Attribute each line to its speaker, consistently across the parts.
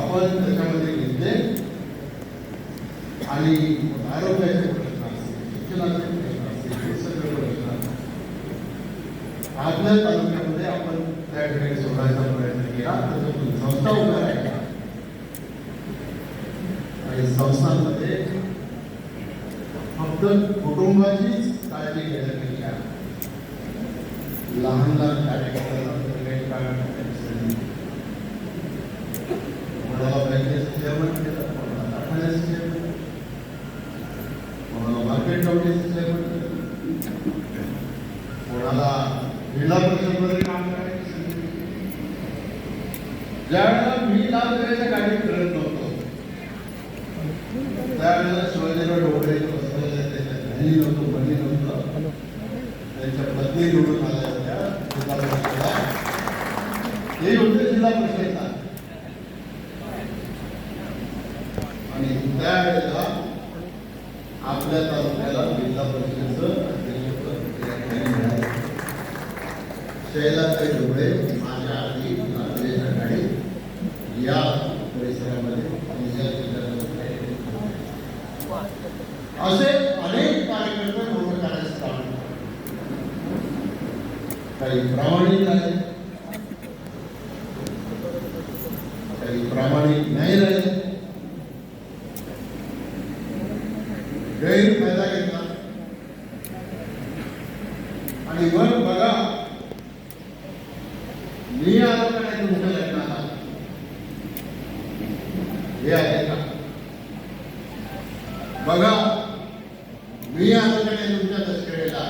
Speaker 1: आपण त्याच्यामध्ये घेतले. आणि आरोग्याचे प्रश्न असतील शिक्षणाचे प्रश्न असतील सगळे प्रश्न आपल्या तालुक्यामध्ये आपण त्या ठिकाणी सोडायचा प्रयत्न केला. तर संस्था उभ्या राहिल्या आणि संस्थांमध्ये फक्त कुटुंबाचीच काळजी घेण्यापेक्षा लहान लहान कार्यकर्त्यांना काही काळासाठी संधी कोणाला बँकेचं चेअरमन केलं कोणाला कोणाला मार्केट कोणाला जिल्हा परिषदमध्ये काम करायची ज्यावेळेला मी लालपऱ्याच्या गाडीत फिरत नव्हतो त्यावेळेला शिवाजीराव ढोबळे बसलेले त्याच्या घरी नव्हतो बनी नव्हतं त्यांच्या पत्नी निवडून आल्या होत्या जिल्हा परिषदेला हे होते जिल्हा परिषद आणि त्यावेळेला आपल्या जिल्हा परिषदेचं अध्यक्षपद या शैलाताई ढोबळे माझ्या आधी लालपऱ्याच्या गाडीत या परिसरामध्ये असे अनेक कार्यकर्ते मोठं करायचं काम काही प्रामाणिक आहेत. काही प्रामाणिक नाही राहिले गैरफायदा घेतला आणि मग बघा. मी आलो का नाही तुमच्या लग्नाला हे आहे का? बघा. मी आलो का नाही तुमच्या दशकरेला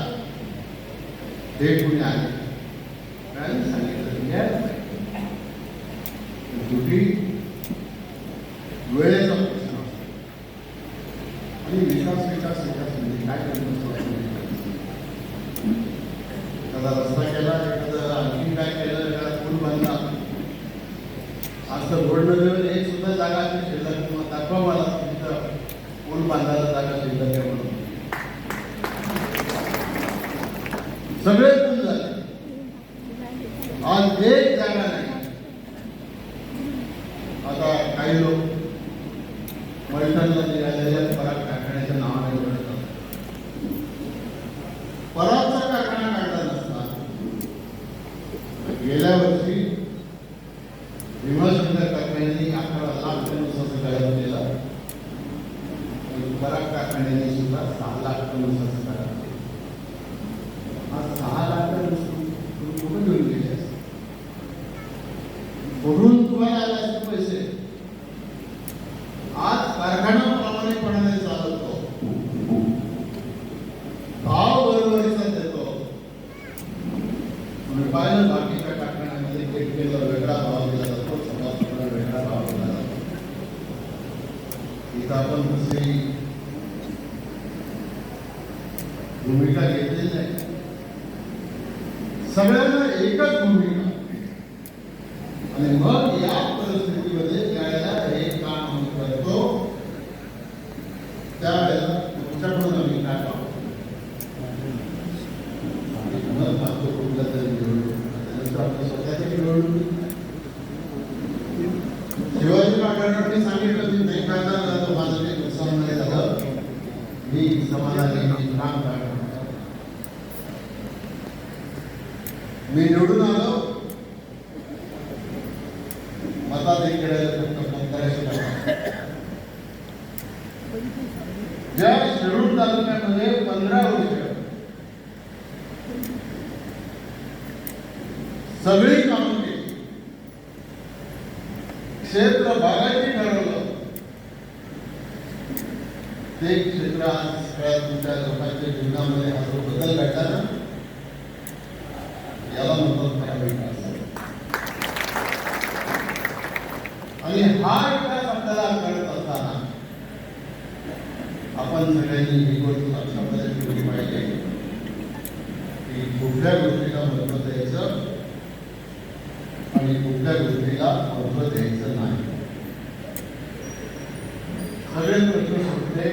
Speaker 1: हे कुणी आहे? काय सांगितलं म्हणजे वेळेचा प्रश्न असतो. आणि विकास विकास विकास म्हणजे काय करतो एखादा रस्ता केला एखादा आणखी काय केलं एखादा पूल बांधला असं तर रोड नदीवर एक सुद्धा जागा अशी शिल्लक किंवा दाखवा मला तिथं पूल बांधायला जागा शिल्लक आहे म्हणून. सगळे पूल झाले. आज एक जागा नाही. आता काही लोक पैठणला कारखान्यांनी अकरा लाख टन ऊसाचा गाळप केला. आणि बराक कारखान्यांनी सुद्धा सहा लाख टन ऊसाचा गाळप केला. हा सहा लाख टन ऊस तुम्ही कुठून घेऊन गेले? असते? तुम्हाला आला असते पैसे. आज कारखाना प्रामाणिकपणाने चालवतो भाव बरोबरीचा देतो तुम्ही पाहिलं बाकीच्या कारखान्यामध्ये केला वेगळा भाव दिला जातो समाजाला वेगळा भाव दिला जातो इथं आपण दुसरी भूमिका घेतलेली नाही सगळ्यांना एकच भूमिका. आणि मग या परिस्थितीमध्ये ज्यावेळेला हे काम आम्ही करतो. त्यावेळेला तुमच्याकडून आम्ही काय पाहतो आणि मग मागतो कुठल्या तरी निवडणूक त्यानंतर आपल्या स्वतःची निवडणूक शिवाजी महाराजांनी सांगितलं की नाही खासदार झाला तर माझं काही नुकसान नाही झालं मी निवडून आलो ज्या तालुक्यामध्ये पंधरा वर्ष सगळी कामं केली क्षेत्र बघायची ठरवलं ते क्षेत्र आज सगळ्या तुमच्या लोकांच्या जीवनामध्ये हा जो बदल घडला ना याला म्हणतात खरा विकास आणि हा विकास आपल्याला करत असताना आपण सगळ्यांनी ही गोष्ट लक्षामध्ये ठेवली पाहिजे. की कुठल्या गोष्टीला महत्त्व द्यायचं आणि कुठल्या गोष्टीला महत्त्व द्यायचं नाही. सगळे प्रश्न सुटले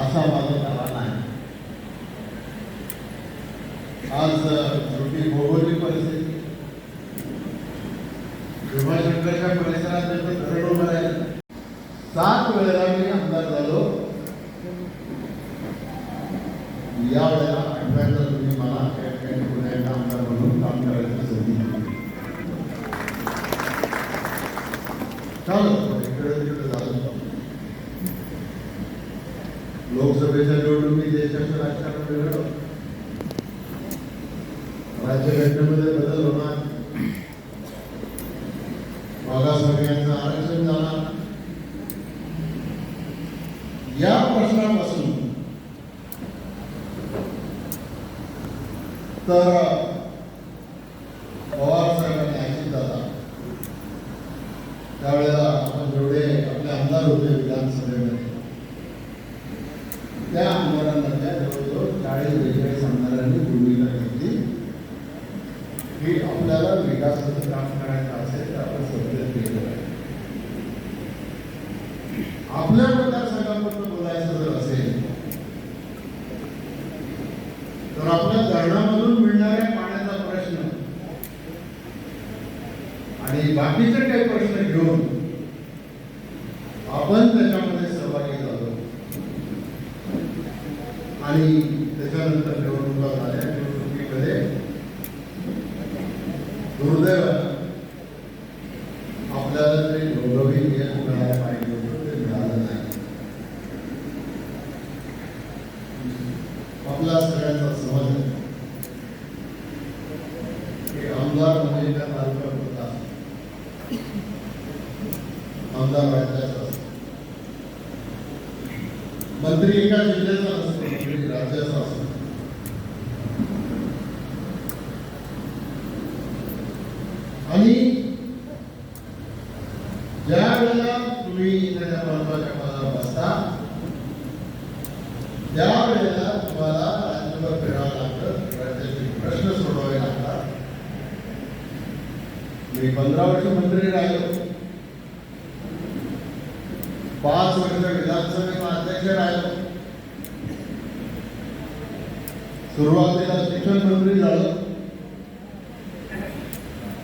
Speaker 1: असा माझा दावा नाही आज छोटी भौगोलिक परिस्थिती. भीमाशंकरच्या परिसरात त्याचं धरण उभं राहिलं सात वेळेला मी आमदार झालो. या वेळेला आठव्यांदा तुम्ही मला या पुन्हा एकदा आमदार म्हणून काम करायची संधी दिली. चालू. लोकसभेच्या निवडणुकीत देशाचं राजकारण वेगळं राज्यघटनेमध्ये बदल होणार. मागासवर्गीयांचं आरक्षण जाणार. या प्रश्नापासून तर पवार साहेबांनी ऐकून जाता. त्यावेळेला आपण जेवढे आपले आमदार होते विधानसभेमध्ये त्या आमदारांमधल्या जवळजवळ चाळीस बेचाळीस आमदारांनी भूमिका घेतली. की आपल्याला विकासाचं काम करायचं असेल तर आपण सगळं केलं आपल्या मतदारसंघाबद्दल बोलायचं जर असेल तर आपल्या धरणामधून मिळणाऱ्या पाण्याचा प्रश्न आणि बाकीचे काही प्रश्न घेऊन आपण त्याच्यामध्ये सहभागी झालो आणि त्याच्यानंतर निवडणुका झाल्या निवडणुकीमध्ये दुर्दैव आपल्याला ते गौरवी यश मिळायला पाहिजे होतं ते मिळालं नाही. आपला सगळ्यांचा समज आहे. की आमदार म्हणजे त्या तालुक्यात होता. आमदार राज्याचा मंत्री एका जिल्ह्याचा नसतो मंत्री राज्याचा असतो आम्ही ज्या वेळेला तुम्ही त्याच्या महत्त्वाच्या पदावर बसता त्यावेळेला तुम्हाला राज्यभर फिरावं लागतं राज्याचे प्रश्न सोडवावे लागतात. मी पंधरा वर्ष मंत्री राहिलो. पाच वर्ष विधानसभेचा अध्यक्ष राहिलो. सुरुवातीला शिक्षण मंत्री झालो.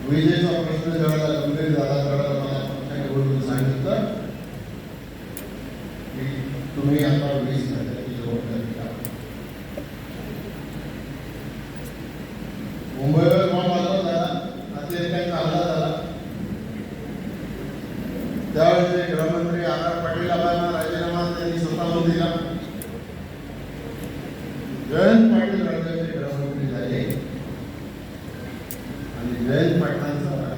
Speaker 1: विजय गंभीर झाला मला सांगितलं. की तुम्ही आता वीस जबाबदारी मुंबईवर बॉम्ब हल्ला झाला नातेवाईकांचा झाला गृहमंत्री आर पाटील आबांना राजीनामा त्यांनी स्वतःहून दिला. जयंत पाटील राज्याचे गृहमंत्री झाले. आणि जयंत पाटलांचा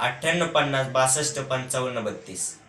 Speaker 2: अठ्ठ्याण्णव पन्नास बासष्ट पंचावन्न बत्तीस.